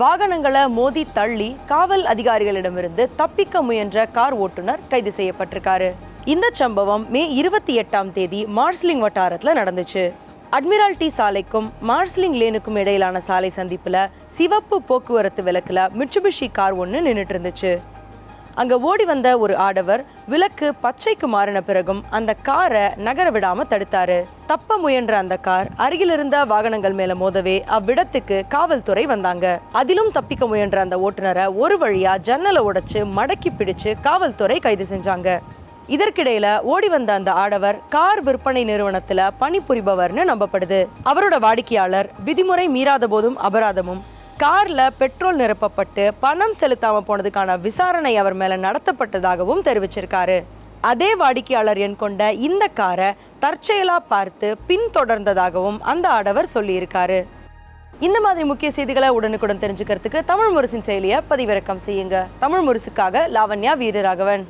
வாகனங்களை மோதி தள்ளி காவல் அதிகாரிகளிடமிருந்து தப்பிக்க முயன்ற கார் ஓட்டுநர் கைது செய்யப்பட்டிருக்காரு. இந்த சம்பவம் மே இருபத்தி எட்டாம் தேதி மார்ஸ்லிங் வட்டாரத்தில் நடந்துச்சு. அட்மிரால்டி சாலைக்கும் மார்ஸ்லிங் லேனுக்கும் இடையிலான சாலை சந்திப்புல சிவப்பு போக்குவரத்து விளக்குல மிட்சுபிஷி கார் ஒன்று நின்றுட்டு இருந்துச்சு. அங்க ஓடி வந்த ஒரு ஆடவர் விளக்கு பச்சைக்கு மாறின பிறகும் அந்த காரை நகர விடாம தடுத்தாரு. தப்ப முயன்ற அந்த கார் அருகில் இருந்த வாகனங்கள் மேல மோதவே அவ்விடத்துக்கு காவல்துறை வந்தாங்க. அதிலும் தப்பிக்க முயன்ற அந்த ஓட்டுநரை ஒரு வழியா ஜன்னலை உடைச்சு மடக்கி பிடிச்சு காவல்துறை கைது செஞ்சாங்க. இதற்கிடையில ஓடி வந்த அந்த ஆடவர் கார் விற்பனை நிறுவனத்துல பணிபுரிபவர்னு நம்பப்படுது. அவரோட வாடிக்கையாளர் விதிமுறை மீறாத போதும் அபராதமும் காரில் பெட்ரோல் நிரப்பப்பட்டு பணம் செலுத்தாமல் போனதுக்கான விசாரணை அவர் மேலே நடத்தப்பட்டதாகவும் தெரிவிச்சிருக்காரு. அதே வாடிக்கையாளர் எண் கொண்ட இந்த காரை தற்செயலாக பார்த்து பின்தொடர்ந்ததாகவும் அந்த ஆடவர் சொல்லியிருக்காரு. இந்த மாதிரி முக்கிய செய்திகளை உடனுக்குடன் தெரிஞ்சுக்கிறதுக்கு தமிழ் முரசின் செயலியை பதிவிறக்கம் செய்யுங்க. தமிழ் முரசுக்காக லாவண்யா வீரராகவன்.